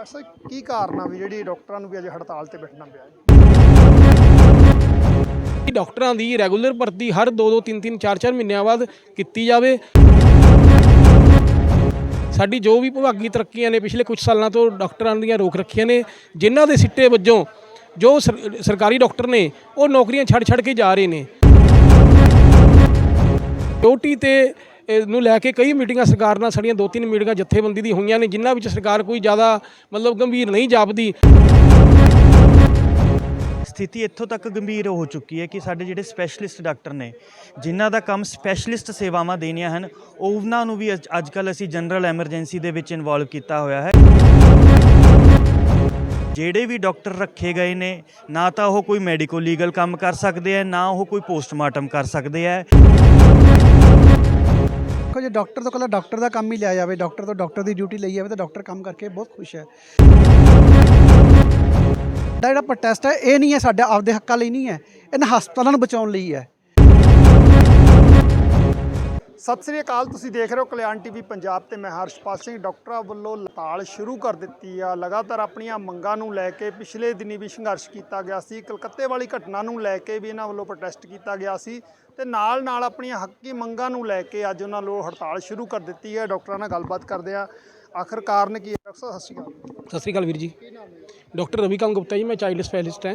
Doctor ਸਾਹਿਬ, ਕੀ ਕਾਰਨ ਆ ਵੀ ਜਿਹੜੀ ਡਾਕਟਰਾਂ ਨੂੰ ਵੀ ਅੱਜ ਹੜਤਾਲ ਤੇ ਬੈਠਣਾ ਪਿਆ ਹੈ? ਕਿ ਡਾਕਟਰਾਂ ਦੀ ਰੈਗੂਲਰ ਭਰਤੀ ਹਰ 2 2 3 3 4 4 ਮਹੀਨਿਆਂ ਬਾਅਦ ਕੀਤੀ ਜਾਵੇ। ਸਾਡੀ ਜੋ ਵੀ ਵਿਭਾਗੀ ਤਰੱਕੀਆਂ ਨੇ ਪਿਛਲੇ ਕੁਝ ਸਾਲਾਂ ਤੋਂ ਡਾਕਟਰਾਂ ਦੀਆਂ ਰੋਕ ਰੱਖੀਆਂ ਨੇ, ਜਿਨ੍ਹਾਂ ਦੇ ਸਿੱਟੇ ਵਜੋਂ ਜੋ ਸਰ- ਸਰਕਾਰੀ ਡਾਕਟਰ ਨੇ, ਉਹ ਨੌਕਰੀਆਂ ਛੱਡ ਛੱਡ ਕੇ ਜਾ ਰਹੇ ਨੇ। ਸਿਕਿਉਰਟੀ ਤੇ ਇਹਨੂੰ ਲੈ ਕੇ ਕਈ ਮੀਟਿੰਗਾਂ ਸਰਕਾਰ ਨਾਲ ਸਾਡੀਆਂ ਦੋ ਤਿੰਨ ਮੀਟਿੰਗਾਂ ਜਥੇਬੰਦੀ ਦੀ ਹੋਈਆਂ ਨੇ, ਜਿਨ੍ਹਾਂ ਵਿੱਚ ਸਰਕਾਰ ਕੋਈ ਜ਼ਿਆਦਾ ਮਤਲਬ ਗੰਭੀਰ ਨਹੀਂ ਜਾਪਦੀ। ਸਥਿਤੀ ਇੱਥੋਂ ਤੱਕ ਗੰਭੀਰ ਹੋ ਚੁੱਕੀ ਹੈ ਕਿ ਸਾਡੇ ਜਿਹੜੇ ਸਪੈਸ਼ਲਿਸਟ ਡਾਕਟਰ ਨੇ, ਜਿਨ੍ਹਾਂ ਦਾ ਕੰਮ ਸਪੈਸ਼ਲਿਸਟ ਸੇਵਾਵਾਂ ਦੇਣੀਆਂ ਹਨ, ਉਹਨਾਂ ਨੂੰ ਵੀ ਅੱਜ ਕੱਲ ਅਸੀਂ ਜਨਰਲ ਐਮਰਜੈਂਸੀ ਦੇ ਵਿੱਚ ਇਨਵੋਲਵ ਕੀਤਾ ਹੋਇਆ ਹੈ। ਜਿਹੜੇ ਵੀ ਡਾਕਟਰ ਰੱਖੇ ਗਏ ਨੇ, ਨਾ ਤਾਂ ਉਹ ਕੋਈ ਮੈਡੀਕੋ ਲੀਗਲ ਕੰਮ ਕਰ ਸਕਦੇ ਆ ਨਾ ਉਹ ਕੋਈ ਪੋਸਟਮਾਰਟਮ ਕਰ ਸਕਦੇ ਆ ਦੇਖੋ ਜੇ ਡਾਕਟਰ ਤੋਂ ਕੱਲਾ ਡਾਕਟਰ ਦਾ ਕੰਮ ਹੀ ਲਿਆ ਜਾਵੇ, ਡਾਕਟਰ ਤੋਂ ਡਾਕਟਰ ਦੀ ਡਿਊਟੀ ਲਈ ਜਾਵੇ ਤਾਂ ਡਾਕਟਰ ਕੰਮ ਕਰਕੇ ਬਹੁਤ ਖੁਸ਼ ਹੈ। ਜਿਹੜਾ ਪ੍ਰੋਟੈਸਟ ਹੈ, ਇਹ ਨਹੀਂ ਹੈ, ਸਾਡੇ ਆਪਦੇ ਹੱਕਾਂ ਲਈ ਨਹੀਂ ਹੈ। ਇਹਨਾਂ ਹਸਪਤਾਲਾਂ ਨੂੰ ਬਚਾਉਣ ਲਈ ਹੈ। ਸਤਿ ਸ੍ਰੀ ਅਕਾਲ, ਤੁਸੀਂ ਦੇਖ ਰਹੇ ਹੋ ਕਲਿਆਣ ਟੀਵੀ ਪੰਜਾਬ ਤੇ ਮੈਂ ਹਰਸ਼ਪਾਲ ਸਿੰਘ, ਡਾਕਟਰਾਂ ਵੱਲੋਂ ਹੜਤਾਲ ਸ਼ੁਰੂ ਕਰ ਦਿੱਤੀ ਆ। ਲਗਾਤਾਰ ਆਪਣੀਆਂ ਮੰਗਾਂ ਨੂੰ ਲੈ ਕੇ ਪਿਛਲੇ ਦਿਨੀ ਵੀ ਸੰਘਰਸ਼ ਕੀਤਾ ਗਿਆ ਸੀ। ਕਲਕੱਤੇ ਵਾਲੀ ਘਟਨਾ ਨੂੰ ਲੈ ਕੇ ਵੀ ਇਹਨਾਂ ਵੱਲੋਂ ਪ੍ਰੋਟੈਸਟ ਕੀਤਾ ਗਿਆ ਸੀ ਤੇ ਨਾਲ ਨਾਲ ਆਪਣੀਆਂ ਹੱਕੀ ਮੰਗਾਂ ਨੂੰ ਲੈ ਕੇ ਅੱਜ ਉਹਨਾਂ ਵੱਲੋਂ ਹੜਤਾਲ ਸ਼ੁਰੂ ਕਰ ਦਿੱਤੀ ਹੈ। ਡਾਕਟਰਾਂ ਨਾਲ ਗੱਲਬਾਤ ਕਰਦੇ ਆ ਆਖਰ ਕਾਰਨ ਕੀ ਹੈ? ਡਾਕਟਰ ਸਾਹਿਬ, ਸਤਿ ਸ਼੍ਰੀ ਅਕਾਲ। ਸਤਿ ਸ੍ਰੀ ਅਕਾਲ ਵੀਰ ਜੀ। ਡਾਕਟਰ ਰਵੀ ਰਵੀਕਾਂਤ ਗੁਪਤਾ ਜੀ, ਮੈਂ ਚਾਈਲਡ ਸਪੈਸ਼ਲਿਸਟ ਹਾਂ।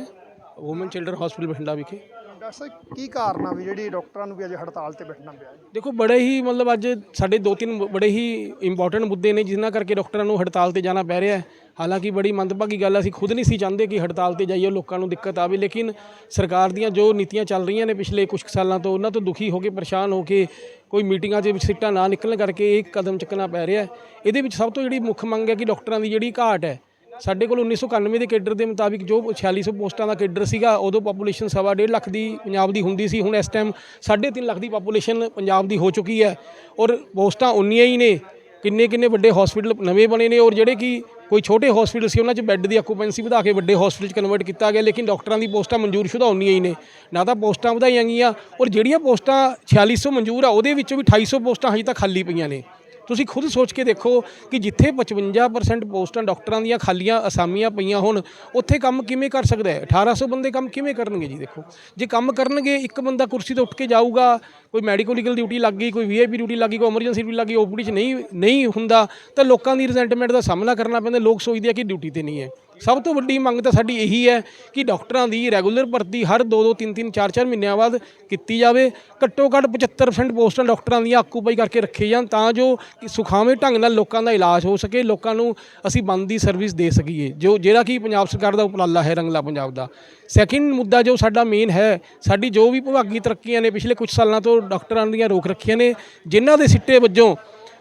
ਵੂਮਨ ਚਿਲਡਰਨ ਹਸਪੀਟਲ ਬਠਿੰਡਾ ਵਿਖੇ। ਡਾਕਟਰ ਸਾਹਿਬ, ਕੀ ਕਾਰਨ ਆ ਵੀ ਜਿਹੜੀ ਡਾਕਟਰਾਂ ਨੂੰ ਵੀ ਅੱਜ ਹੜਤਾਲ ਤੇ ਬੈਠਣਾ ਪਿਆ ਦੇਖੋ, ਬੜੇ ਹੀ ਮਤਲਬ ਅੱਜ ਸਾਡੇ ਦੋ ਤਿੰਨ ਬੜੇ ਹੀ ਇੰਪੋਰਟੈਂਟ ਮੁੱਦੇ ਨੇ ਜਿਨ੍ਹਾਂ ਕਰਕੇ ਡਾਕਟਰਾਂ ਨੂੰ ਹੜਤਾਲ ਤੇ ਜਾਣਾ ਪੈ ਰਿਹਾ ਹੈ। ਹਾਲਾਂਕਿ ਬੜੀ ਮੰਦਭਾਗੀ ਗੱਲ ਅਸੀਂ ਖੁਦ ਨਹੀਂ ਸੀ ਚਾਹੁੰਦੇ ਕਿ ਹੜਤਾਲ ਤੇ ਜਾਈਏ, ਲੋਕਾਂ ਨੂੰ ਦਿੱਕਤ ਆਵੇ, ਲੇਕਿਨ ਸਰਕਾਰ ਦੀਆਂ ਜੋ ਨੀਤੀਆਂ ਚੱਲ ਰਹੀਆਂ ਨੇ ਪਿਛਲੇ ਕੁਝ ਕੁ ਸਾਲਾਂ ਤੋਂ, ਉਹਨਾਂ ਤੋਂ ਦੁਖੀ ਹੋ ਕੇ, ਪਰੇਸ਼ਾਨ ਹੋ ਕੇ ਕੋਈ ਮੀਟਿੰਗਾਂ 'ਚ ਵਿੱਚ ਸੀਟਾਂ ਨਾ ਨਿਕਲਣ ਕਰਕੇ ਇਹ ਕਦਮ ਚੱਕਣਾ ਪੈ ਰਿਹਾ ਇਹਦੇ ਵਿੱਚ ਸਭ ਤੋਂ ਜਿਹੜੀ ਮੁੱਖ ਮੰਗ ਹੈ ਕਿ ਡਾਕਟਰਾਂ ਦੀ ਜਿਹੜੀ ਘਾਟ ਹੈ ਸਾਡੇ ਕੋਲ 1991 ਦੇ ਕੇਡਰ ਦੇ ਮੁਤਾਬਿਕ ਜੋ 4600 ਪੋਸਟਾਂ ਦਾ ਕੇਡਰ ਸੀਗਾ, ਉਦੋਂ ਪਾਪੂਲੇਸ਼ਨ ਸਵਾ ਡੇਢ ਲੱਖ ਦੀ ਪੰਜਾਬ ਦੀ ਹੁੰਦੀ ਸੀ। ਹੁਣ ਇਸ ਟਾਈਮ 3.5 ਲੱਖ ਦੀ ਪਾਪੂਲੇਸ਼ਨ ਪੰਜਾਬ ਦੀ ਹੋ ਚੁੱਕੀ ਹੈ ਔਰ ਪੋਸਟਾਂ ਉਨੀਆਂ ਹੀ ਨੇ। ਕਿੰਨੇ ਕਿੰਨੇ ਵੱਡੇ ਹਸਪੀਟਲ ਨਵੇਂ ਬਣੇ ਨੇ ਔਰ ਜਿਹੜੇ ਕਿ ਕੋਈ ਛੋਟੇ ਹਸਪੀਟਲ ਸੀ, ਉਹਨਾਂ 'ਚ ਬੈੱਡ ਦੀ ਆਕੂਪੈਂਸੀ ਵਧਾ ਕੇ ਵੱਡੇ ਹਸਪੀਟਲ 'ਚ ਕਨਵਰਟ ਕੀਤਾ ਗਿਆ, ਲੇਕਿਨ ਡਾਕਟਰਾਂ ਦੀ ਪੋਸਟਾਂ ਮਨਜ਼ੂਰ ਸ਼ੁਦਾ ਉਨੀਆਂ ਹੀ ਨੇ। ਨਾ ਤਾਂ ਪੋਸਟਾਂ ਵਧਾਈਆਂ ਗਈਆਂ ਔਰ ਜਿਹੜੀਆਂ ਪੋਸਟਾਂ 4600 ਮਨਜ਼ੂਰ ਆ, ਉਹਦੇ ਵਿੱਚੋਂ ਵੀ 2800 ਪੋਸਟਾਂ ਹਜੇ ਤੱਕ ਖਾਲੀ ਪਈਆਂ ਨੇ। ਤੁਸੀਂ ਖੁਦ ਸੋਚ ਕੇ ਦੇਖੋ ਕਿ ਜਿੱਥੇ 55% ਪੋਸਟਾਂ ਡਾਕਟਰਾਂ ਦੀਆਂ ਖਾਲੀਆਂ ਅਸਾਮੀਆਂ ਪਈਆਂ ਹੋਣ, ਉੱਥੇ ਕੰਮ ਕਿਵੇਂ ਕਰ ਸਕਦਾ ਹੈ? 1800 ਬੰਦੇ ਕੰਮ ਕਿਵੇਂ ਕਰਨਗੇ ਜੀ ਦੇਖੋ? ਜੇ ਕੰਮ ਕਰਨਗੇ, ਇੱਕ ਬੰਦਾ ਕੁਰਸੀ ਤੋਂ ਉੱਠ ਕੇ ਜਾਊਗਾ, ਕੋਈ ਮੈਡੀਕਲ ਲੀਗਲ ਡਿਊਟੀ ਲੱਗ ਗਈ, ਕੋਈ ਵੀਆਈਪੀ ਡਿਊਟੀ ਲੱਗ ਗਈ, ਕੋਈ ਐਮਰਜੈਂਸੀ ਡਿਊਟੀ ਲੱਗ ਗਈ ਓਪੀਡੀ 'ਚ ਨਹੀਂ ਨਹੀਂ ਹੁੰਦਾ, ਤਾਂ ਲੋਕਾਂ ਦੀ ਰਿਜ਼ੈਂਟਮੈਂਟ ਦਾ ਸਾਹਮਣਾ ਕਰਨਾ ਪੈਂਦਾ, ਲੋਕ ਸੋਚਦੇ ਆ ਕਿ ਡਿਊਟੀ ਤੇ ਨਹੀਂ ਹੈ। ਸਭ ਤੋਂ ਵੱਡੀ ਮੰਗ ਤਾਂ ਸਾਡੀ ਇਹੀ ਹੈ ਕਿ ਡਾਕਟਰਾਂ ਦੀ ਰੈਗੂਲਰ ਭਰਤੀ ਹਰ 2 2 3 3 4 4 ਮਹੀਨਿਆਂ ਬਾਅਦ ਕੀਤੀ ਜਾਵੇ। ਘੱਟੋ ਘੱਟ 75% ਪੋਸਟਾਂ ਡਾਕਟਰਾਂ ਦੀਆਂ ਆਕੂਪਾਈ ਕਰਕੇ ਰੱਖੇ ਜਾਣ ਤਾਂ ਜੋ ਕਿ ਸੁਖਾਵੇਂ ਢੰਗ ਨਾਲ ਲੋਕਾਂ ਦਾ ਇਲਾਜ ਹੋ ਸਕੇ, ਲੋਕਾਂ ਨੂੰ ਅਸੀਂ ਬਣਦੀ ਸਰਵਿਸ ਦੇ ਸਕੀਏ। ਜੋ ਜਿਹੜਾ ਕਿ ਪੰਜਾਬ ਸਰਕਾਰ ਦਾ ਉਪਰਾਲਾ ਹੈ ਰੰਗਲਾ ਪੰਜਾਬ ਦਾ। ਸੈਕਿੰਡ ਮੁੱਦਾ ਜੋ ਸਾਡਾ ਮੇਨ ਹੈ, ਸਾਡੀ ਜੋ ਵੀ ਵਿਭਾਗੀ ਤਰੱਕੀਆਂ ਨੇ ਪਿਛਲੇ ਕੁਝ ਸਾਲਾਂ ਤੋਂ ਡਾਕਟਰਾਂ ਦੀਆਂ ਰੋਕ ਰੱਖੀਆਂ ਨੇ, ਜਿਨ੍ਹਾਂ ਦੇ ਸਿੱਟੇ ਵਜੋਂ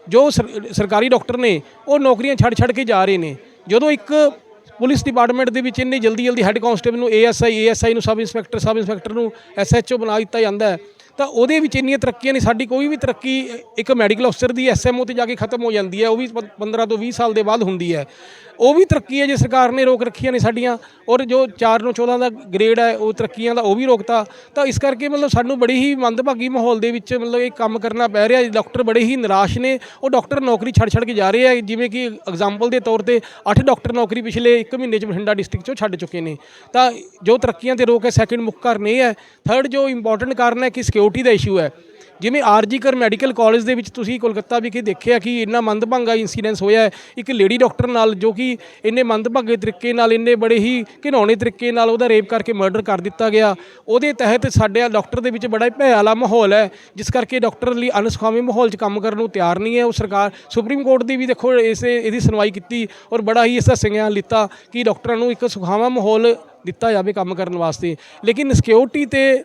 ਜੋ ਸਰਕਾਰੀ ਡਾਕਟਰ ਨੇ, ਉਹ ਨੌਕਰੀਆਂ ਛੱਡ ਛੱਡ ਕੇ ਜਾ ਰਹੇ ਨੇ। ਜਦੋਂ ਇੱਕ ਪੁਲਿਸ ਡਿਪਾਰਟਮੈਂਟ ਦੇ ਵਿੱਚ ਇੰਨੀ ਜਲਦੀ ਜਲਦੀ ਹੈੱਡ ਕਾਂਸਟੇਬਲ ਨੂੰ ਏਐਸਆਈ ਏਐਸਆਈ ਨੂੰ ਸਬ ਇੰਸਪੈਕਟਰ ਸਬ ਇੰਸਪੈਕਟਰ ਨੂੰ ਐਸਐਚਓ ਬਣਾ ਦਿੱਤਾ ਜਾਂਦਾ ਹੈ। ਤਾਂ ਉਹਦੇ ਵਿੱਚ ਇੰਨੀਆਂ ਤਰੱਕੀਆਂ ਨਹੀਂ, ਸਾਡੀ ਕੋਈ ਵੀ ਤਰੱਕੀ, ਇੱਕ ਮੈਡੀਕਲ ਅਫਸਰ ਦੀ ਐਸਐਮਓ ਤੇ ਜਾ ਕੇ ਖਤਮ ਹੋ ਜਾਂਦੀ ਹੈ, ਉਹ ਵੀ 15 ਤੋਂ 20 ਸਾਲ ਦੇ ਬਾਅਦ ਹੁੰਦੀ ਹੈ। ਉਹ ਵੀ ਤਰੱਕੀ ਹੈ ਜੇ ਸਰਕਾਰ ਨੇ ਰੋਕ ਰੱਖੀਆਂ ਨੇ ਸਾਡੀਆਂ, ਔਰ ਜੋ 4 ਨੂੰ 14 ਦਾ ਗ੍ਰੇਡ ਹੈ, ਉਹ ਤਰੱਕੀਆਂ ਦਾ ਉਹ ਵੀ ਰੋਕਤਾ, ਤਾਂ ਇਸ ਕਰਕੇ ਮਤਲਬ ਸਾਨੂੰ ਬੜੀ ਹੀ ਮੰਦਭਾਗੀ ਮਾਹੌਲ ਦੇ ਵਿੱਚ ਮਤਲਬ ਇਹ ਕੰਮ ਕਰਨਾ ਪੈ ਰਿਹਾ ਡਾਕਟਰ ਬੜੇ ਹੀ ਨਿਰਾਸ਼ ਨੇ, ਉਹ ਡਾਕਟਰ ਨੌਕਰੀ ਛੱਡ ਛੱਡ ਕੇ ਜਾ ਰਹੇ ਆ, ਜਿਵੇਂ ਕਿ ਐਗਜ਼ਾਮਪਲ ਦੇ ਤੌਰ ਤੇ 8 ਡਾਕਟਰ ਨੌਕਰੀ ਪਿਛਲੇ 1 ਮਹੀਨੇ ਚ ਬਠਿੰਡਾ ਡਿਸਟ੍ਰਿਕਟ ਚੋਂ ਛੱਡ ਚੁੱਕੇ ਨੇ। ਤਾਂ ਜੋ ਤਰੱਕੀਆਂ ਤੇ ਰੋਕ ਹੈ ਸੈਕਿੰਡ ਮੁੱਖ ਕਾਰਨ ਇਹ ਹੈ ਥਰਡ ਜੋ ਇੰਪੋਰਟੈਂਟ ਕਾਰਨ ਹੈ ਕਿ ਸਿਕਿਉਰਿਟੀ ਦਾ ਇਸ਼ੂ ਹੈ। ਜਿਵੇਂ ਆਰਜੀਕਰ ਮੈਡੀਕਲ ਕਾਲਜ ਦੇ ਵਿੱਚ ਤੁਸੀਂ ਕੋਲਕਾਤਾ ਵਿਖੇ ਦੇਖਿਆ ਕਿ ਇੰਨਾ ਮੰਦਭਾਗਾ ਇਨਸੀਡੈਂਸ ਹੋਇਆ ਇੱਕ ਲੇਡੀ ਡਾਕਟਰ ਨਾਲ ਜੋ ਕਿ ਇੰਨੇ ਮੰਦਭਾਗੇ ਤਰੀਕੇ ਨਾਲ, ਇੰਨੇ ਬੜੇ ਹੀ ਘਿਨੌਣੇ ਤਰੀਕੇ ਨਾਲ ਉਹਦਾ ਰੇਪ ਕਰਕੇ ਮਰਡਰ ਕਰ ਦਿੱਤਾ ਗਿਆ। ਉਹਦੇ ਤਹਿਤ ਸਾਡੇ ਡਾਕਟਰ ਦੇ ਵਿੱਚ ਬੜਾ ਹੀ ਭੈ ਵਾਲਾ ਮਾਹੌਲ ਹੈ, ਜਿਸ ਕਰਕੇ ਡਾਕਟਰ ਲਈ ਅਨਸੁਖਾਵੇਂ ਮਾਹੌਲ 'ਚ ਕੰਮ ਕਰਨ ਨੂੰ ਤਿਆਰ ਨਹੀਂ ਹੈ। ਉਹ ਸਰਕਾਰ, ਸੁਪਰੀਮ ਕੋਰਟ ਦੀ ਵੀ ਦੇਖੋ ਇਸੇ, ਇਹਦੀ ਸੁਣਵਾਈ ਕੀਤੀ ਔਰ ਬੜਾ ਹੀ ਇਸ ਦਾ ਸੰਗਿਆਨ ਲਿੱਤਾ ਕਿ ਡਾਕਟਰਾਂ ਨੂੰ ਇੱਕ ਸੁਖਾਵਾਂ ਮਾਹੌਲ ਦਿੱਤਾ ਜਾਵੇ ਕੰਮ ਕਰਨ ਵਾਸਤੇ। ਲੇਕਿਨ ਸਿਕਿਉਰਿਟੀ ਤੇ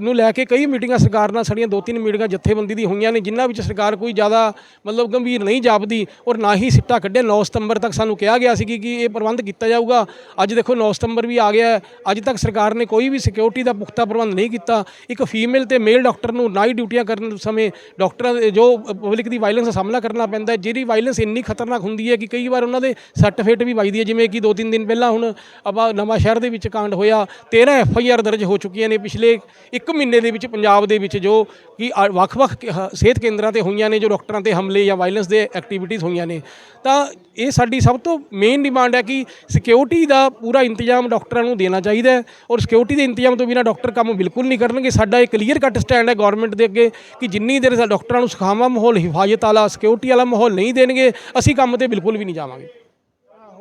ਨੂੰ ਲੈ ਕੇ ਕਈ ਮੀਟਿੰਗਾਂ ਸਰਕਾਰ ਨਾਲ ਸਾਡੀਆਂ ਦੋ ਤਿੰਨ ਮੀਟਿੰਗਾਂ ਜਥੇਬੰਦੀ ਦੀ ਹੋਈਆਂ ਨੇ, ਜਿਨ੍ਹਾਂ ਵਿੱਚ ਸਰਕਾਰ ਕੋਈ ਜ਼ਿਆਦਾ ਮਤਲਬ ਗੰਭੀਰ ਨਹੀਂ ਜਾਪਦੀ ਔਰ ਨਾ ਹੀ ਸਿੱਟਾ ਕੱਢਿਆ। 9 ਸਤੰਬਰ ਤੱਕ ਸਾਨੂੰ ਕਿਹਾ ਗਿਆ ਸੀ ਕਿ ਇਹ ਪ੍ਰਬੰਧ ਕੀਤਾ ਜਾਊਗਾ। ਅੱਜ ਦੇਖੋ 9 ਸਤੰਬਰ ਵੀ ਆ ਗਿਆ ਅੱਜ ਤੱਕ ਸਰਕਾਰ ਨੇ ਕੋਈ ਵੀ ਸਿਕਿਉਰਿਟੀ ਦਾ ਪੁਖਤਾ ਪ੍ਰਬੰਧ ਨਹੀਂ ਕੀਤਾ। ਇੱਕ ਫੀਮੇਲ ਤੇ ਮੇਲ ਡਾਕਟਰ ਨੂੰ ਨਾਈਟ ਡਿਊਟੀਆਂ ਕਰਨ ਸਮੇਂ ਡਾਕਟਰਾਂ ਦੇ ਜੋ ਪਬਲਿਕ ਦੀ ਵਾਇਲੈਂਸ ਦਾ ਸਾਹਮਣਾ ਕਰਨਾ ਪੈਂਦਾ ਹੈ ਜਿਹੜੀ ਵਾਇਲੈਂਸ ਇੰਨੀ ਖਤਰਨਾਕ ਹੁੰਦੀ ਹੈ ਕਿ ਕਈ ਵਾਰ ਉਹਨਾਂ ਦੇ ਸਰਟੀਫਿਕੇਟ ਵੀ ਵੱਜਦੀ ਹੈ। ਜਿਵੇਂ ਕਿ ਦੋ ਤਿੰਨ ਦਿਨ ਪਹਿਲਾਂ ਹੁਣ ਆਪਾਂ ਨਵਾਂ ਸ਼ਹਿਰ ਦੇ ਵਿੱਚ ਵਿੱਚ ਕਾਂਡ ਹੋਇਆ। 13 ਐਫ ਆਈ ਆਰ ਦਰਜ ਹੋ ਚੁੱਕੀਆਂ ਨੇ ਪਿਛਲੇ ਇੱਕ ਮਹੀਨੇ ਦੇ ਵਿੱਚ ਪੰਜਾਬ ਦੇ ਵਿੱਚ, ਜੋ ਕਿ ਵੱਖ-ਵੱਖ ਸਿਹਤ ਕੇਂਦਰਾਂ ਤੇ ਹੋਈਆਂ ਨੇ, ਜੋ ਡਾਕਟਰਾਂ ਤੇ ਹਮਲੇ ਜਾਂ ਵਾਇਲੈਂਸ ਦੇ ਐਕਟੀਵਿਟੀਜ਼ ਹੋਈਆਂ ਨੇ। ਤਾਂ ਇਹ ਸਾਡੀ ਸਭ ਤੋਂ ਮੇਨ ਡਿਮਾਂਡ ਹੈ ਕਿ ਸਿਕਿਉਰਿਟੀ ਦਾ ਪੂਰਾ ਇੰਤਜ਼ਾਮ ਡਾਕਟਰਾਂ ਨੂੰ ਦੇਣਾ ਚਾਹੀਦਾ ਹੈ ਔਰ ਸਿਕਿਉਰਿਟੀ ਦੇ ਇੰਤਜ਼ਾਮ ਤੋਂ ਬਿਨਾਂ ਡਾਕਟਰ ਕੰਮ ਬਿਲਕੁਲ ਨਹੀਂ ਕਰਨਗੇ। ਸਾਡਾ ਇਹ ਕਲੀਅਰ ਕੱਟ ਸਟੈਂਡ ਹੈ ਗਵਰਨਮੈਂਟ ਦੇ ਅੱਗੇ ਕਿ ਜਿੰਨੀ ਦੇਰ ਸਾਡੇ ਡਾਕਟਰਾਂ ਨੂੰ ਸੁਖਾਵਾਂ, ਮਾਹੌਲ ਹਿਫਾਜ਼ਤ ਵਾਲਾ ਸਿਕਿਉਰਿਟੀ ਵਾਲਾ ਮਾਹੌਲ ਨਹੀਂ ਦੇਣਗੇ, ਅਸੀਂ ਕੰਮ ਤੇ ਬਿਲਕੁਲ ਵੀ ਨਹੀਂ ਜਾਵਾਂਗੇ।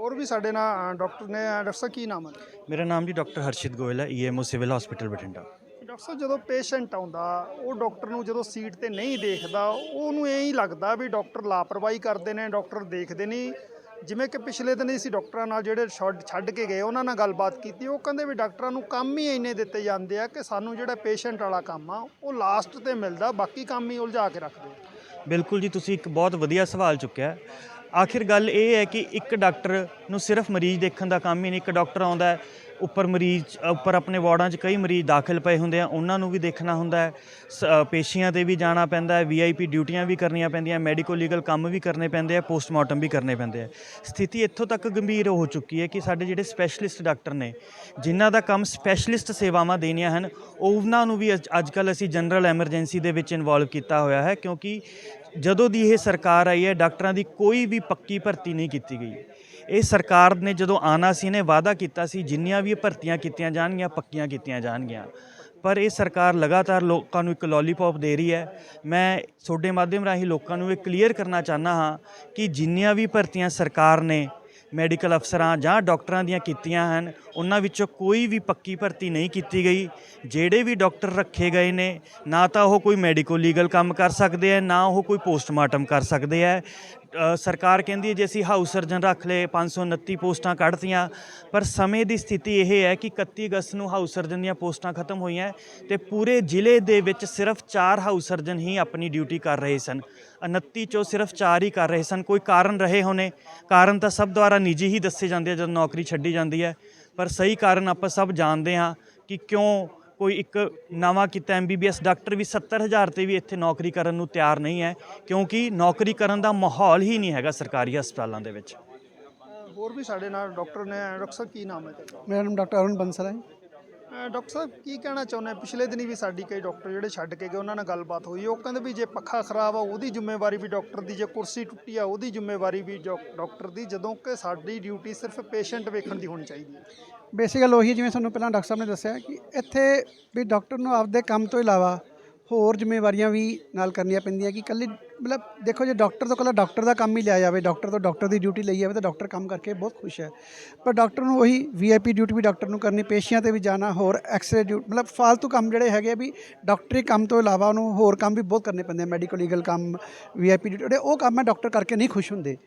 ਹੋਰ ਵੀ ਸਾਡੇ ਨਾਲ ਡਾਕਟਰ ਨੇ ਡਾਕਟਰ ਸਾਹਿਬ ਕੀ ਨਾਮ ਹੈ ਮੇਰਾ ਨਾਮ ਜੀ ਡਾਕਟਰ ਹਰਸ਼ਿਤ ਗੋਇਲ ਹੈ EMO civil hospital Bathinda doctor ਸਾਹਿਬ ਜਦੋਂ ਪੇਸ਼ੈਂਟ ਆਉਂਦਾ ਉਹ ਡਾਕਟਰ ਨੂੰ ਜਦੋਂ ਸੀਟ ਤੇ ਨਹੀਂ ਦੇਖਦਾ ਉਹਨੂੰ ਐਂ ਹੀ ਲੱਗਦਾ ਵੀ ਡਾਕਟਰ ਲਾਪਰਵਾਹੀ ਕਰਦੇ ਨੇ ਡਾਕਟਰ ਦੇਖਦੇ ਨਹੀਂ ਜਿਵੇਂ ਕਿ ਪਿਛਲੇ ਦਿਨ ਅਸੀਂ ਡਾਕਟਰਾਂ ਨਾਲ ਜਿਹੜੇ ਛੱਡ ਛੱਡ ਕੇ ਗਏ ਉਹਨਾਂ ਨਾਲ ਗੱਲਬਾਤ ਕੀਤੀ ਉਹ ਕਹਿੰਦੇ ਵੀ ਡਾਕਟਰਾਂ ਨੂੰ ਕੰਮ ਹੀ ਇੰਨੇ ਦਿੱਤੇ ਜਾਂਦੇ ਆ ਕਿ ਸਾਨੂੰ ਜਿਹੜਾ ਪੇਸ਼ੈਂਟ ਵਾਲਾ ਕੰਮ ਆ ਉਹ ਲਾਸਟ ਤੇ ਮਿਲਦਾ ਬਾਕੀ ਕੰਮ ਹੀ ਉਲਝਾ ਕੇ ਰੱਖਦੇ। ਬਿਲਕੁਲ ਜੀ ਤੁਸੀਂ ਇੱਕ ਬਹੁਤ ਵਧੀਆ ਸਵਾਲ ਚੁੱਕਿਆ। ਆਖਿਰ ਗੱਲ ਇਹ ਹੈ ਕਿ ਇੱਕ ਡਾਕਟਰ ਨੂੰ ਸਿਰਫ ਮਰੀਜ਼ ਦੇਖਣ ਦਾ ਕੰਮ ਹੀ ਨਹੀਂ, ਇੱਕ ਡਾਕਟਰ ਆਉਂਦਾ ਹੈ, ਉੱਪਰ ਮਰੀਜ਼, ਉੱਪਰ ਆਪਣੇ ਵਾਰਡਾਂ 'ਚ ਕਈ ਮਰੀਜ਼ ਦਾਖਲ ਪਏ ਹੁੰਦੇ ਆ, ਉਹਨਾਂ ਨੂੰ ਵੀ ਦੇਖਣਾ ਹੁੰਦਾ ਹੈ, ਸ- ਪੇਸ਼ੀਆਂ ਤੇ ਵੀ ਜਾਣਾ ਪੈਂਦਾ ਹੈ ਵੀਆਈਪੀ ਡਿਊਟੀਆਂ ਵੀ ਕਰਨੀਆਂ ਪੈਂਦੀਆਂ ਮੈਡੀਕੋ ਲੀਗਲ ਕੰਮ ਵੀ ਕਰਨੇ ਪੈਂਦੇ ਆ ਪੋਸਟਮਾਰਟਮ ਵੀ ਕਰਨੇ ਪੈਂਦੇ ਆ। ਸਥਿਤੀ ਇੱਥੋਂ ਤੱਕ ਗੰਭੀਰ ਹੋ ਚੁੱਕੀ ਹੈ ਕਿ ਸਾਡੇ ਜਿਹੜੇ ਸਪੈਸ਼ਲਿਸਟ ਡਾਕਟਰ ਨੇ, ਜਿਨ੍ਹਾਂ ਦਾ ਕੰਮ ਸਪੈਸ਼ਲਿਸਟ ਸੇਵਾਵਾਂ ਦੇਣੀਆਂ ਹਨ, ਉਹਨਾਂ ਨੂੰ ਵੀ ਅੱਜ ਕੱਲ ਅਸੀਂ ਜਨਰਲ ਐਮਰਜੈਂਸੀ ਦੇ ਵਿੱਚ ਇਨਵੋਲਵ ਕੀਤਾ ਹੋਇਆ ਹੈ, ਕਿਉਂਕਿ ਜਦੋਂ ਦੀ ਇਹ ਸਰਕਾਰ ਆਈ ਹੈ, ਡਾਕਟਰਾਂ ਦੀ ਕੋਈ ਵੀ ਪੱਕੀ ਭਰਤੀ ਨਹੀਂ ਕੀਤੀ ਗਈ। ਇਹ ਸਰਕਾਰ ਨੇ ਜਦੋਂ ਆਣਾ ਸੀ ਨੇ ਵਾਅਦਾ ਕੀਤਾ ਸੀ, ਜਿੰਨੀਆਂ ਵੀ ਭਰਤੀਆਂ ਕੀਤੀਆਂ ਜਾਣਗੀਆਂ, ਪੱਕੀਆਂ ਕੀਤੀਆਂ ਜਾਣਗੀਆਂ। ਪਰ ਇਹ ਸਰਕਾਰ ਲਗਾਤਾਰ ਲੋਕਾਂ ਨੂੰ ਇੱਕ ਲੋਲੀਪੌਪ ਦੇ ਰਹੀ ਹੈ। ਮੈਂ ਤੁਹਾਡੇ ਮਾਧਿਅਮ ਰਾਹੀਂ ਲੋਕਾਂ ਨੂੰ ਇਹ ਕਲੀਅਰ ਕਰਨਾ ਚਾਹੁੰਦਾ ਹਾਂ ਕਿ ਜਿੰਨੀਆਂ ਵੀ ਭਰਤੀਆਂ ਸਰਕਾਰ ਨੇ ਮੈਡੀਕਲ ਅਫਸਰਾਂ ਜਾਂ ਡਾਕਟਰਾਂ ਦੀਆਂ ਕੀਤੀਆਂ ਹਨ, ਉਹਨਾਂ ਵਿੱਚੋਂ ਕੋਈ ਵੀ ਪੱਕੀ ਭਰਤੀ ਨਹੀਂ ਕੀਤੀ ਗਈ। ਜਿਹੜੇ ਵੀ ਡਾਕਟਰ ਰੱਖੇ ਗਏ ਨੇ, ਨਾ ਤਾਂ ਉਹ ਕੋਈ ਮੈਡੀਕੋ ਲੀਗਲ ਕੰਮ ਕਰ ਸਕਦੇ ਆ ਨਾ ਉਹ ਕੋਈ ਪੋਸਟਮਾਰਟਮ ਕਰ ਸਕਦੇ ਆ ਸਰਕਾਰ ਕਹਿੰਦੀ ਹੈ ਜੇ ਅਸੀਂ ਹਾਊਸ ਸਰਜਨ ਰੱਖ ਲਏ 529 ਪੋਸਟਾਂ ਕੱਢਤੀਆਂ, ਪਰ ਸਮੇਂ ਦੀ ਸਥਿਤੀ ਇਹ ਹੈ ਕਿ 31 ਅਗਸਤ ਨੂੰ ਹਾਊਸ ਸਰਜਨ ਦੀਆਂ ਪੋਸਟਾਂ ਖਤਮ ਹੋਈਆਂ ਤੇ ਪੂਰੇ ਜ਼ਿਲ੍ਹੇ ਦੇ ਵਿੱਚ ਸਿਰਫ 4 ਹਾਊਸ ਸਰਜਨ ਹੀ ਆਪਣੀ ਡਿਊਟੀ ਕਰ ਰਹੇ ਸਨ। 29 ਚੋਂ ਸਿਰਫ 4 ਹੀ ਕਰ ਰਹੇ ਸਨ। ਕੋਈ ਕਾਰਨ ਰਹੇ ਹੋਣੇ, ਕਾਰਨ ਤਾਂ ਸਭ ਦੁਆਰਾ ਨਿੱਜੀ ਹੀ ਦੱਸੇ ਜਾਂਦੇ ਆ ਜਦੋਂ ਨੌਕਰੀ ਛੱਡੀ ਜਾਂਦੀ ਹੈ, ਪਰ ਸਹੀ ਕਾਰਨ ਆਪਾਂ ਸਭ ਜਾਣਦੇ ਹਾਂ ਕਿ ਕਿਉਂ ਕੋਈ ਇੱਕ ਨਵਾਂ ਕੀਤਾ ਐਮਬੀਬੀਐਸ ਡਾਕਟਰ ਵੀ 70000 ਤੇ ਵੀ ਇੱਥੇ ਨੌਕਰੀ ਕਰਨ ਨੂੰ ਤਿਆਰ ਨਹੀਂ ਹੈ ਕਿਉਂਕਿ ਨੌਕਰੀ ਕਰਨ ਦਾ ਮਾਹੌਲ ਹੀ ਨਹੀਂ ਹੈਗਾ ਸਰਕਾਰੀ ਹਸਪਤਾਲਾਂ ਦੇ ਵਿੱਚ। ਹੋਰ ਵੀ ਸਾਡੇ ਨਾਲ ਡਾਕਟਰ ਨੇ ਡਾਕਟਰ ਸਾਹਿਬ ਕੀ ਨਾਮ ਹੈ ਮੇਰਾ ਨਾਮ ਡਾਕਟਰ ਅਰੁਣ ਬੰਸਲ ਹੈ ਡਾਕਟਰ ਸਾਹਿਬ ਕੀ ਕਹਿਣਾ ਚਾਹੁੰਦੇ ਪਿਛਲੇ ਦਿਨੀ ਵੀ ਸਾਡੀ ਕਈ ਡਾਕਟਰ ਜਿਹੜੇ ਛੱਡ ਕੇ ਗਏ ਉਹਨਾਂ ਨਾਲ ਗੱਲਬਾਤ ਹੋਈ। ਉਹ ਕਹਿੰਦੇ ਵੀ ਜੇ ਪੱਖਾ ਖਰਾਬ ਆ ਉਹਦੀ ਜ਼ਿੰਮੇਵਾਰੀ ਵੀ ਡਾਕਟਰ ਦੀ ਜੇ ਕੁਰਸੀ ਟੁੱਟੀ ਆ ਉਹਦੀ ਜ਼ਿੰਮੇਵਾਰੀ ਵੀ ਡਾਕਟਰ ਦੀ ਜਦੋਂ ਕਿ ਸਾਡੀ ਡਿਊਟੀ ਸਿਰਫ ਪੇਸ਼ੈਂਟ ਵੇਖਣ ਦੀ ਹੋਣੀ ਚਾਹੀਦੀ ਹੈ। ਬੇਸਿਕ ਗੱਲ ਉਹੀ ਹੈ, ਜਿਵੇਂ ਤੁਹਾਨੂੰ ਪਹਿਲਾਂ ਡਾਕਟਰ ਸਾਹਿਬ ਨੇ ਦੱਸਿਆ ਕਿ ਇੱਥੇ ਵੀ ਡਾਕਟਰ ਨੂੰ ਆਪਦੇ ਕੰਮ ਤੋਂ ਇਲਾਵਾ ਹੋਰ ਜ਼ਿੰਮੇਵਾਰੀਆਂ ਵੀ ਨਾਲ ਕਰਨੀਆਂ ਪੈਂਦੀਆਂ ਕਿ ਇਕੱਲੀ, ਮਤਲਬ ਦੇਖੋ ਜੇ ਡਾਕਟਰ ਤੋਂ ਇਕੱਲਾ ਡਾਕਟਰ ਦਾ ਕੰਮ ਹੀ ਲਿਆ ਜਾਵੇ, ਡਾਕਟਰ ਤੋਂ ਡਾਕਟਰ ਦੀ ਡਿਊਟੀ ਲਈ ਜਾਵੇ ਤਾਂ ਡਾਕਟਰ ਕੰਮ ਕਰਕੇ ਬਹੁਤ ਖੁਸ਼ ਹੈ। ਪਰ ਡਾਕਟਰ ਨੂੰ ਉਹੀ ਵੀਆਈਪੀ ਡਿਊਟੀ ਵੀ ਡਾਕਟਰ ਨੂੰ ਕਰਨੀ, ਪੇਸ਼ੀਆਂ ਤੇ ਵੀ ਜਾਣਾ, ਹੋਰ ਐਕਸਰੇ ਡਿਊਟੀ ਮਤਲਬ ਫਾਲਤੂ ਕੰਮ ਜਿਹੜੇ ਹੈਗੇ ਆ ਵੀ ਡਾਕਟਰੀ ਕੰਮ ਤੋਂ ਇਲਾਵਾ ਉਹਨੂੰ ਹੋਰ ਕੰਮ ਵੀ ਬਹੁਤ ਕਰਨੇ ਪੈਂਦੇ ਆ ਮੈਡੀਕਲ ਲੀਗਲ ਕੰਮ ਵੀਆਈਪੀ ਡਿਊਟੀ, ਜਿਹੜੇ ਉਹ ਕੰਮ ਹੈ ਡਾਕਟਰ ਕਰਕੇ ਨਹੀਂ ਖੁਸ਼ ਹੁੰਦੇ।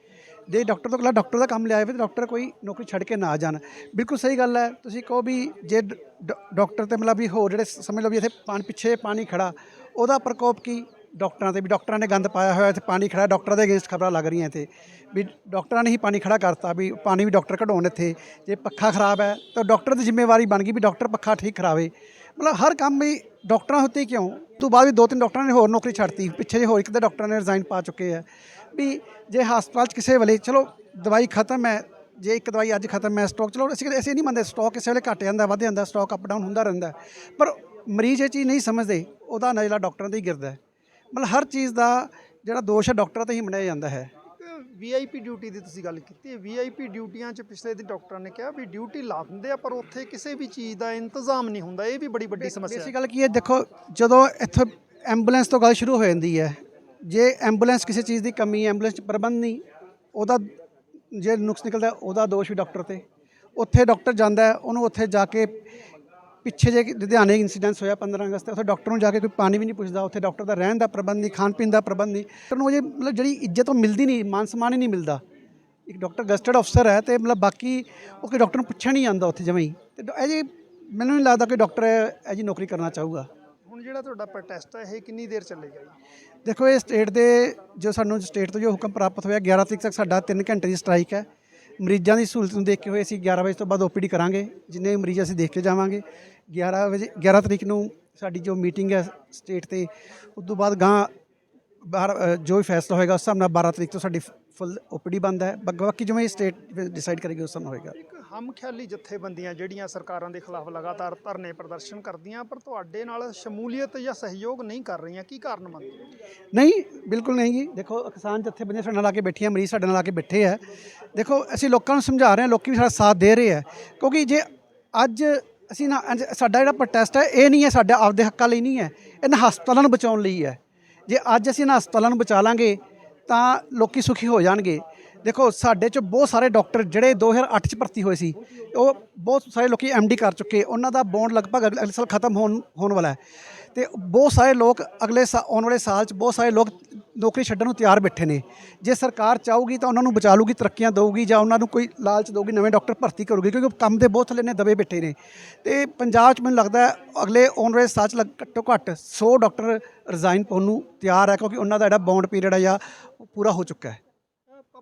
ਜੇ ਡਾਕਟਰ ਤੋਂ ਕਲਾ ਡਾਕਟਰ ਦਾ ਕੰਮ ਲਿਆ ਜਾਵੇ ਤਾਂ ਡਾਕਟਰ ਕੋਈ ਨੌਕਰੀ ਛੱਡ ਕੇ ਨਾ ਜਾਣ। ਬਿਲਕੁਲ ਸਹੀ ਗੱਲ ਹੈ। ਤੁਸੀਂ ਕਹੋ ਵੀ ਜੇ ਡ- ਡ- ਡਾਕਟਰ ਤੇ ਮਤਲਬ ਵੀ ਹੋਰ ਜਿਹੜੇ ਸਮਝ ਲਓ ਵੀ ਇੱਥੇ ਪਾਣੀ ਪਿੱਛੇ ਪਾਣੀ ਖੜਾ, ਉਹਦਾ ਪ੍ਰਕੋਪ ਕੀ? ਡਾਕਟਰਾਂ ਤੇ ਵੀ ਡਾਕਟਰਾਂ ਨੇ ਗੰਦ ਪਾਇਆ ਹੋਇਆ ਇੱਥੇ ਪਾਣੀ ਖੜਾ, ਡਾਕਟਰਾਂ ਦੇ ਅਗੇਂਸਟ ਖਬਰਾਂ ਲੱਗ ਰਹੀਆਂ ਇੱਥੇ। ਵੀ ਡਾਕਟਰਾਂ ਨੇ ਹੀ ਪਾਣੀ ਖੜਾ ਕਰਤਾ ਵੀ ਪਾਣੀ ਵੀ ਡਾਕਟਰ ਕਢਾਉਣ ਇੱਥੇ। ਜੇ ਪੱਖਾ ਖਰਾਬ ਹੈ ਤਾਂ ਡਾਕਟਰ ਦੀ ਜ਼ਿੰਮੇਵਾਰੀ ਬਣ ਗਈ ਵੀ ਡਾਕਟਰ ਪੱਖਾ ਠੀਕ ਖਰਾਵੇ ਮਤਲਬ ਹਰ ਕੰਮ ਵੀ ਡਾਕਟਰਾਂ ਉੱਤੇ ਹੀ ਕਿਉਂ? ਉਸ ਤੋਂ ਬਾਅਦ ਵੀ ਦੋ ਤਿੰਨ ਡਾਕਟਰਾਂ ਨੇ ਹੋਰ ਨੌਕਰੀ ਛੱਡਤੀ। ਪਿੱਛੇ ਜੇ ਹੋਰ ਇੱਕ ਦੇ ਡਾਕਟਰਾਂ ਨੇ ਰਿਜ਼ਾਈਨ ਪਾ ਚੁੱਕੇ ਆ। ਵੀ ਜੇ ਹਸਪਤਾਲ 'ਚ ਕਿਸੇ ਵੇਲੇ ਚਲੋ ਦਵਾਈ ਖਤਮ ਹੈ ਜੇ ਇੱਕ ਦਵਾਈ ਅੱਜ ਖਤਮ ਹੈ ਸਟਾਕ ਚਲੋ ਅਸੀਂ ਅਸੀਂ ਨਹੀਂ ਮੰਨਦੇ ਸਟਾਕ ਕਿਸੇ ਵੇਲੇ ਘਟ ਜਾਂਦਾ ਵੱਧ ਜਾਂਦਾ ਸਟਾਕ ਅਪ ਡਾਊਨ ਹੁੰਦਾ ਰਹਿੰਦਾ ਪਰ ਮਰੀਜ਼ ਇਹ ਚੀਜ਼ ਨਹੀਂ ਸਮਝਦੇ ਉਹਦਾ ਨਜ਼ਲਾ ਡਾਕਟਰਾਂ ਤੇ ਹੀ ਗਿਰਦਾ ਹੈ। ਮਤਲਬ ਹਰ ਚੀਜ਼ ਦਾ ਜਿਹੜਾ ਦੋਸ਼ ਹੈ ਡਾਕਟਰਾਂ ਤੇ ਹੀ ਮੰਨਿਆ ਜਾਂਦਾ ਹੈ। ਵੀਆਈਪੀ ਡਿਊਟੀ ਦੀ ਤੁਸੀਂ ਗੱਲ ਕੀਤੀ ਹੈ। ਵੀਆਈਪੀ ਡਿਊਟੀਆਂ 'ਚ ਪਿਛਲੇ ਦਿਨ ਡਾਕਟਰਾਂ ਨੇ ਕਿਹਾ ਵੀ ਡਿਊਟੀ ਲਾ ਦਿੰਦੇ ਆ ਪਰ ਉੱਥੇ ਕਿਸੇ ਵੀ ਚੀਜ਼ ਦਾ ਇੰਤਜ਼ਾਮ ਨਹੀਂ ਹੁੰਦਾ। ਇਹ ਵੀ ਬੜੀ ਵੱਡੀ ਸਮੱਸਿਆ ਬੇਸਿਕ ਹੈ। ਗੱਲ ਕੀ ਹੈ ਦੇਖੋ ਜਦੋਂ ਇੱਥੇ ਐਂਬੂਲੈਂਸ ਤੋਂ ਗੱਲ ਸ਼ੁਰੂ ਹੋ ਜਾਂਦੀ ਹੈ ਜੇ ਐਂਬੂਲੈਂਸ ਕਿਸੇ ਚੀਜ਼ ਦੀ ਕਮੀ ਹੈ, ਐਂਬੂਲੈਂਸ 'ਚ ਪ੍ਰਬੰਧ ਨਹੀਂ, ਉਹਦਾ ਜੇ ਨੁਕਸ ਨਿਕਲਦਾ ਉਹਦਾ ਦੋਸ਼ ਵੀ ਡਾਕਟਰ ਤੇ। ਉੱਥੇ ਡਾਕਟਰ ਜਾਂਦਾ ਉਹਨੂੰ ਉੱਥੇ ਜਾ ਕੇ ਪਿੱਛੇ ਜੇ ਲੁਧਿਆਣੇ ਇਨਸੀਡੈਂਸ ਹੋਇਆ 15 ਅਗਸਤ ਤੇ, ਉੱਥੇ ਡਾਕਟਰ ਨੂੰ ਜਾ ਕੇ ਕੋਈ ਪਾਣੀ ਵੀ ਨਹੀਂ ਪੁੱਛਦਾ, ਉੱਥੇ ਡਾਕਟਰ ਦਾ ਰਹਿਣ ਦਾ ਪ੍ਰਬੰਧ ਨਹੀਂ, ਖਾਣ ਪੀਣ ਦਾ ਪ੍ਰਬੰਧ ਨਹੀਂ। ਡਾਕਟਰ ਨੂੰ ਜੇ ਮਤਲਬ ਜਿਹੜੀ ਇੱਜ਼ਤ ਉਹ ਮਿਲਦੀ ਨਹੀਂ, ਮਾਨ ਸਨਮਾਨ ਹੀ ਨਹੀਂ ਮਿਲਦਾ। ਇੱਕ ਡਾਕਟਰ ਗਸਟਡ ਅਫਸਰ ਹੈ ਤੇ ਮਤਲਬ ਬਾਕੀ ਉਹ ਕੋਈ ਡਾਕਟਰ ਨੂੰ ਪੁੱਛਿਆ ਨਹੀਂ ਜਾਂਦਾ ਉੱਥੇ ਜਮਾਂ ਹੀ। ਤੇ ਇਹ ਜੀ ਮੈਨੂੰ ਨਹੀਂ ਲੱਗਦਾ ਕਿ ਡਾਕਟਰ ਇਹ ਜੀ ਨੌਕਰੀ ਕਰਨਾ ਚਾਹੂਗਾ। ਹੁਣ ਜਿਹੜਾ ਤੁਹਾਡਾ ਪ੍ਰੋਟੈਸਟ ਹੈ, ਇਹ ਕਿੰਨੀ ਦੇਰ ਚੱਲੇਗਾ ਜੀ? ਦੇਖੋ, ਇਹ ਸਟੇਟ ਦੇ ਜੋ ਸਾਨੂੰ ਸਟੇਟ ਤੋਂ ਜੋ ਹੁਕਮ ਪ੍ਰਾਪਤ ਹੋਇਆ 11 ਤਰੀਕ ਤੱਕ ਸਾਡਾ 3 ਘੰਟੇ ਦੀ ਸਟ੍ਰਾਈਕ ਹੈ। ਮਰੀਜ਼ਾਂ ਦੀ ਸਹੂਲਤ ਨੂੰ ਦੇਖ ਕੇ ਹੋਏ ਅਸੀਂ 11 ਵਜੇ ਤੋਂ ਬਾਅਦ ਓਪੀਡੀ ਕਰਾਂਗੇ, ਜਿੰਨੇ ਮਰੀਜ਼ ਅਸੀਂ ਦੇਖ ਕੇ ਜਾਵਾਂਗੇ। 11 ਵਜੇ 11 ਤਰੀਕ ਨੂੰ ਸਾਡੀ ਜੋ ਮੀਟਿੰਗ ਹੈ ਸਟੇਟ ਤੇ, ਉਸ ਤੋਂ ਬਾਅਦ ਗਾਂ ਬਾਹਰ ਜੋ ਵੀ ਫੈਸਲਾ ਹੋਏਗਾ, ਉਸ ਹਿਸਾਬ ਨਾਲ 12 ਤਰੀਕ ਤੋਂ ਸਾਡੀ ਫੁੱਲ ਓਪੀਡੀ ਬੰਦ ਹੈ। ਬਾਕੀ ਜਿਵੇਂ ਸਟੇਟ ਡਿਸਾਈਡ ਕਰੇਗੀ ਉਸ ਨਾਲ ਹੋਏਗਾ। ਇੱਕ ਹਮਖਿਆਲੀ ਜਥੇਬੰਦੀਆਂ ਜਿਹੜੀਆਂ ਸਰਕਾਰਾਂ ਦੇ ਖਿਲਾਫ ਲਗਾਤਾਰ ਧਰਨੇ ਪ੍ਰਦਰਸ਼ਨ ਕਰਦੀਆਂ ਪਰ ਤੁਹਾਡੇ ਨਾਲ ਸ਼ਮੂਲੀਅਤ ਜਾਂ ਸਹਿਯੋਗ ਨਹੀਂ ਕਰ ਰਹੀਆਂ ਕੀ ਕਾਰਨ ਮੰਨਦੇ ਨਹੀਂ ਬਿਲਕੁਲ ਨਹੀਂ ਜੀ। ਦੇਖੋ ਕਿਸਾਨ ਜਥੇਬੰਦੀਆਂ ਸਾਡੇ ਨਾਲ ਆ ਕੇ ਬੈਠੀਆਂ ਮਰੀਜ਼ ਸਾਡੇ ਨਾਲ ਆ ਕੇ ਬੈਠੇ ਆ। ਦੇਖੋ ਅਸੀਂ ਲੋਕਾਂ ਨੂੰ ਸਮਝਾ ਰਹੇ ਹਾਂ ਲੋਕੀ ਵੀ ਸਾਡਾ ਸਾਥ ਦੇ ਰਹੇ ਆ। ਕਿਉਂਕਿ ਜੇ ਅੱਜ ਅਸੀਂ ਨਾ ਸਾਡਾ ਜਿਹੜਾ ਪ੍ਰੋਟੈਸਟ ਹੈ ਇਹ ਨਹੀਂ ਹੈ ਸਾਡੇ ਆਪਦੇ ਹੱਕਾਂ ਲਈ ਨਹੀਂ ਹੈ। ਇਹਨਾਂ ਹਸਪਤਾਲਾਂ ਨੂੰ ਬਚਾਉਣ ਲਈ ਹੈ। ਜੇ ਅੱਜ ਅਸੀਂ ਇਹਨਾਂ ਹਸਪਤਾਲਾਂ ਨੂੰ ਬਚਾ ਲਾਂਗੇ ਤਾਂ ਲੋਕੀ ਸੁਖੀ ਹੋ ਜਾਣਗੇ। ਦੇਖੋ, ਸਾਡੇ ਚ ਬਹੁਤ ਸਾਰੇ ਡਾਕਟਰ ਜਿਹੜੇ 2008 ਚ ਭਰਤੀ ਹੋਏ ਸੀ, ਉਹ ਬਹੁਤ ਸਾਰੇ ਲੋਕੀ ਐਮਡੀ ਕਰ ਚੁੱਕੇ। ਉਹਨਾਂ ਦਾ ਬੌਂਡ ਲਗਭਗ ਅਗਲੇ ਅਗਲੇ ਸਾਲ ਖਤਮ ਹੋਣ ਹੋਣ ਵਾਲਾ ਹੈ। ਤੇ ਬਹੁਤ ਸਾਰੇ ਲੋਕ ਅਗਲੇ ਸਾ- ਆਉਣ ਵਾਲੇ ਸਾਲ ਚ ਬਹੁਤ ਸਾਰੇ ਲੋਕ ਨੌਕਰੀ ਛੱਡਣ ਨੂੰ ਤਿਆਰ ਬੈਠੇ ਨੇ। ਜੇ ਸਰਕਾਰ ਚਾਹੂਗੀ ਤਾਂ ਉਹਨਾਂ ਨੂੰ ਬਚਾ ਲੂਗੀ ਤਰੱਕੀਆਂ ਦੇਊਗੀ ਜਾਂ ਉਹਨਾਂ ਨੂੰ ਕੋਈ ਲਾਲਚ ਦੇਊਗੀ, ਨਵੇਂ ਡਾਕਟਰ ਭਰਤੀ ਕਰੂਗੀ ਕਿਉਂਕਿ ਕੰਮ ਦੇ ਬਹੁਤ ਥੱਲੇ ਨੇ, ਦਬੇ ਬੈਠੇ ਨੇ। ਤੇ ਪੰਜਾਬ 'ਚ ਮੈਨੂੰ ਲੱਗਦਾ ਅਗਲੇ ਆਉਣ ਵਾਲੇ ਸਾਲ 'ਚ ਘੱਟੋ ਘੱਟ 100 ਡਾਕਟਰ ਰਿਜ਼ਾਈਨ ਪਾਉਣ ਨੂੰ ਤਿਆਰ ਹੈ ਕਿਉਂਕਿ ਉਹਨਾਂ ਦਾ ਜਿਹੜਾ ਬੌਂਡ ਪੀਰੀਅਡ ਹੈ ਜਾਂ ਪੂਰਾ ਹੋ ਚੁੱਕਾ ਹੈ।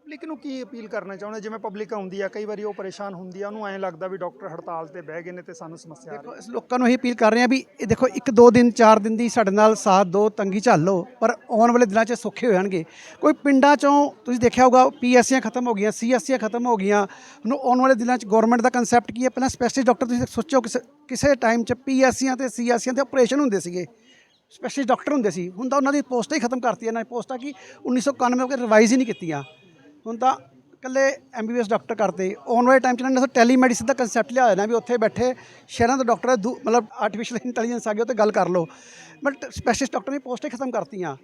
ਪਬਲਿਕ ਨੂੰ ਕੀ ਅਪੀਲ ਕਰਨਾ ਚਾਹੁੰਦੇ? ਜਿਵੇਂ ਪਬਲਿਕ ਆਉਂਦੀ ਆ ਕਈ ਵਾਰੀ ਉਹ ਪਰੇਸ਼ਾਨ ਹੁੰਦੀ ਆ ਉਹਨੂੰ ਐਂ ਲੱਗਦਾ ਵੀ ਡਾਕਟਰ ਹੜਤਾਲ ਤੇ ਬਹਿ ਗਏ ਨੇ ਤੇ ਸਾਨੂੰ ਸਮੱਸਿਆ ਆ ਰਹੀ ਦੇਖੋ ਲੋਕਾਂ ਨੂੰ ਇਹ ਅਪੀਲ ਕਰ ਰਹੇ ਹਾਂ ਵੀ ਇਹ ਦੇਖੋ ਇੱਕ ਦੋ ਦਿਨ ਚਾਰ ਦਿਨ ਦੀ ਸਾਡੇ ਨਾਲ ਸਾਥ ਦੋ ਤੰਗੀ ਝੱਲੋ ਪਰ ਆਉਣ ਵਾਲੇ ਦਿਨਾਂ 'ਚ ਸੌਖੇ ਹੋ ਜਾਣਗੇ ਕੋਈ ਪਿੰਡਾਂ 'ਚੋਂ ਤੁਸੀਂ ਦੇਖਿਆ ਹੋਊਗਾ ਪੀਐਸਸੀਆਂ ਖਤਮ ਹੋ ਗਈਆਂ ਸੀਐਸਸੀਆਂ ਖਤਮ ਹੋ ਗਈਆਂ ਹੁਣ ਆਉਣ ਵਾਲੇ ਦਿਨਾਂ 'ਚ ਗਵਰਨਮੈਂਟ ਦਾ ਕਨਸੈਪਟ ਕੀ ਹੈ? ਪਹਿਲਾਂ ਸਪੈਸ਼ਲਿਸਟ ਡਾਕਟਰ ਤੁਸੀਂ ਸੋਚੋ ਕਿਸੇ ਕਿਸੇ ਟਾਈਮ 'ਚ ਪੀਐਸਸੀਆਂ ਤੇ ਸੀਐਸਸੀਆਂ ਦੇ ਆਪਰੇਸ਼ਨ ਹੁੰਦੇ ਸੀਗੇ। ਸਪੈਸ਼ਲਿਸਟ ਡਾਕਟਰ ਹੁੰਦੇ ਸੀ। ਹੁਣ ਤਾਂ ਉਹਨਾਂ ਦੀ ਪੋਸਟਾਂ ਹੀ ਖਤਮ ਕਰਤੀਆਂ ਇਹਨਾਂ ਨੇ ਪੋਸਟਾਂ ਕੀ? 1991 ਵਿੱਚ ਰਿਵਾਈਜ਼ ਹੀ ਨਹੀਂ ਕੀਤੀਆਂ। ਹੁਣ ਤਾਂ ਇਕੱਲੇ ਐਮਬੀਬੀਐਸ ਡਾਕਟਰ ਕਰਦੇ। ਆਉਣ ਵਾਲੇ ਟਾਈਮ 'ਚ ਇਹਨਾਂ ਨੇ ਟੈਲੀਮੈਡੀਸਿਨ ਦਾ ਕਨਸੈਪਟ ਲਿਆ ਦੇਣਾ ਵੀ ਉੱਥੇ ਬੈਠੇ ਸ਼ਹਿਰਾਂ ਦੇ ਡਾਕਟਰ ਦੂ- ਮਤਲਬ ਆਰਟੀਫੀਸ਼ੀਅਲ ਇੰਟੈਲੀਜੈਂਸ ਆ ਗਈ ਉਹ ਤੇ ਗੱਲ ਕਰ ਲਓ। ਬਟ ਸਪੈਸ਼ਲਿਸਟ ਡਾਕਟਰ ਨੇ ਪੋਸਟਾਂ ਹੀ ਖਤਮ ਕਰਤੀਆਂ।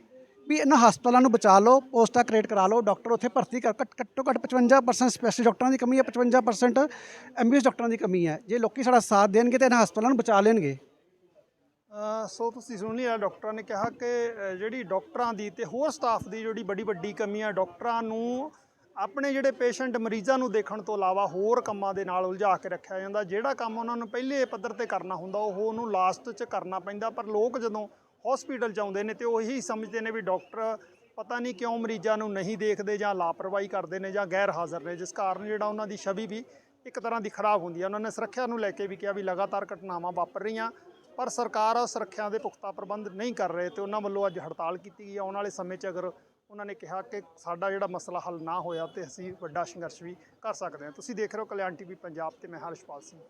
ਵੀ ਇਹਨਾਂ ਹਸਪਤਾਲਾਂ ਨੂੰ ਬਚਾ ਲਓ ਪੋਸਟਾਂ ਕ੍ਰੀਏਟ ਕਰਾ ਲਓ। ਡਾਕਟਰ ਉੱਥੇ ਭਰਤੀ ਕਰ ਘੱਟ- ਘੱਟੋ ਘੱਟ 55% ਸਪੈਸ਼ਲਿਸਟ ਡਾਕਟਰਾਂ ਦੀ ਕਮੀ ਹੈ 55% ਐਮਬੀਬੀਐਸ ਡਾਕਟਰਾਂ ਦੀ ਕਮੀ ਹੈ ਜੇ ਲੋਕੀ ਸਾਡਾ ਸਾਥ ਦੇਣਗੇ ਤੇ ਇਹਨਾਂ ਹਸਪਤਾਲਾਂ ਨੂੰ ਬਚਾ ਲੈਣਗੇ। ਸੋ ਤੁਸੀਂ ਸੁਣ ਲਿਆ ਡਾਕਟਰਾਂ ਨੇ ਕਿਹਾ ਕਿ ਜਿਹੜੀ ਡਾਕਟਰਾਂ ਦੀ ਤੇ ਹੋਰ ਸਟਾਫ ਦੀ ਜਿਹੜੀ ਬੜੀ ਵੱਡੀ ਕਮੀ ਹੈ ਡਾਕਟਰਾਂ ਨੂੰ ਆਪਣੇ ਜਿਹੜੇ ਪੇਸ਼ੈਂਟ ਮਰੀਜ਼ਾਂ ਨੂੰ ਦੇਖਣ ਤੋਂ ਇਲਾਵਾ ਹੋਰ ਕੰਮਾਂ ਦੇ ਨਾਲ ਉਲਝਾ ਕੇ ਰੱਖਿਆ ਜਾਂਦਾ, ਜਿਹੜਾ ਕੰਮ ਉਹਨਾਂ ਨੂੰ ਪਹਿਲੇ ਪੱਧਰ ਤੇ ਕਰਨਾ ਹੁੰਦਾ, ਉਹ ਉਹਨੂੰ ਲਾਸਟ 'ਚ ਕਰਨਾ ਪੈਂਦਾ, ਪਰ ਲੋਕ ਜਦੋਂ ਹਸਪੀਟਲ 'ਚ ਆਉਂਦੇ ਨੇ ਤੇ ਉਹ ਇਹੀ ਸਮਝਦੇ ਨੇ ਵੀ ਡਾਕਟਰ ਪਤਾ ਨਹੀਂ ਕਿਉਂ ਮਰੀਜ਼ਾਂ ਨੂੰ ਨਹੀਂ ਦੇਖਦੇ ਜਾਂ ਲਾਪਰਵਾਹੀ ਕਰਦੇ ਨੇ ਜਾਂ ਗੈਰ ਹਾਜ਼ਰ ਨੇ, ਜਿਸ ਕਾਰਨ ਜਿਹੜਾ ਉਹਨਾਂ ਦੀ ਛਵੀ ਵੀ ਇੱਕ ਤਰ੍ਹਾਂ ਦੀ ਖਰਾਬ ਹੁੰਦੀ ਹੈ। ਉਹਨਾਂ ਨੇ ਸੁਰੱਖਿਆ ਨੂੰ ਲੈ ਕੇ ਵੀ ਕਿਹਾ ਵੀ ਲਗਾਤਾਰ ਘਟਨਾਵਾਂ ਵਾਪਰ ਰਹੀਆਂ, ਪਰ ਸਰਕਾਰ ਸੁਰੱਖਿਆ ਦੇ ਪੁਖਤਾ ਪ੍ਰਬੰਧ ਨਹੀਂ ਕਰ ਰਹੇ ਤੇ ਉਹਨਾਂ ਵੱਲੋਂ ਅੱਜ ਹੜਤਾਲ ਕੀਤੀ ਗਈ ਆਉਣ ਵਾਲੇ ਸਮੇਂ 'ਚ ਅਗਰ ਉਹਨਾਂ ਨੇ ਕਿਹਾ ਕਿ ਸਾਡਾ ਜਿਹੜਾ ਮਸਲਾ ਹੱਲ ਨਾ ਹੋਇਆ ਤੇ ਅਸੀਂ ਵੱਡਾ ਸੰਘਰਸ਼ ਵੀ ਕਰ ਸਕਦੇ ਹਾਂ। ਤੁਸੀਂ ਦੇਖ ਰਹੇ ਹੋ ਕਲਿਆਣ ਟੀਵੀ ਪੰਜਾਬ ਤੇ ਮੈਂ ਹਰਸ਼ਪਾਲ ਸਿੰਘ।